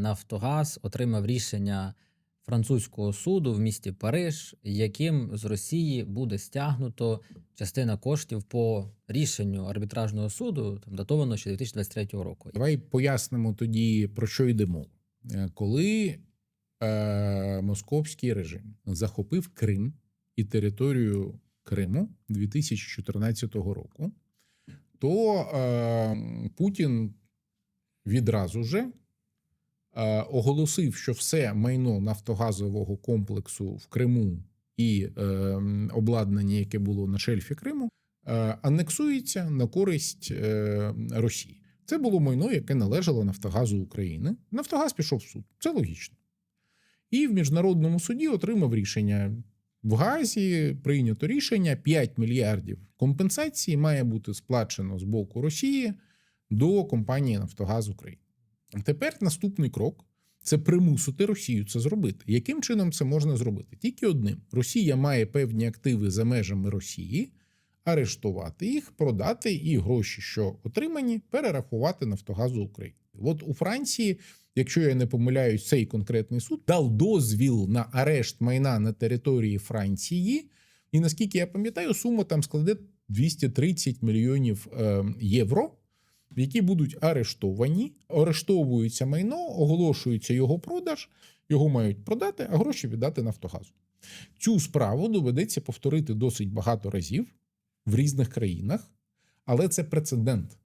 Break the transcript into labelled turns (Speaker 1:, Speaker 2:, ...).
Speaker 1: Нафтогаз отримав рішення французького суду в місті Париж, яким з Росії буде стягнуто частина коштів по рішенню арбітражного суду, там датовано ще 2023 року.
Speaker 2: Давай пояснимо тоді, про що йде мова. Е, Коли е, московський режим захопив Крим і територію Криму 2014 року, то е, Путін відразу же оголосив, що все майно нафтогазового комплексу в Криму і е, обладнання, яке було на шельфі Криму, е, анексується на користь е, Росії. Це було майно, яке належало Нафтогазу України. Нафтогаз пішов в суд. Це логічно. І в міжнародному суді отримав рішення. В Газі прийнято рішення 5 мільярдів компенсації має бути сплачено з боку Росії до компанії Нафтогаз України. Тепер наступний крок це примусити Росію це зробити. Яким чином це можна зробити? Тільки одним: Росія має певні активи за межами Росії, арештувати їх, продати і гроші, що отримані, перерахувати Нафтогазу України. От у Франції, якщо я не помиляюсь, цей конкретний суд дав дозвіл на арешт майна на території Франції. І наскільки я пам'ятаю, сума там складе 230 мільйонів е, євро, які будуть арештовані, арештовується майно, оголошується його продаж, його мають продати, а гроші віддати Нафтогазу. Цю справу доведеться повторити досить багато разів в різних країнах, але це прецедент.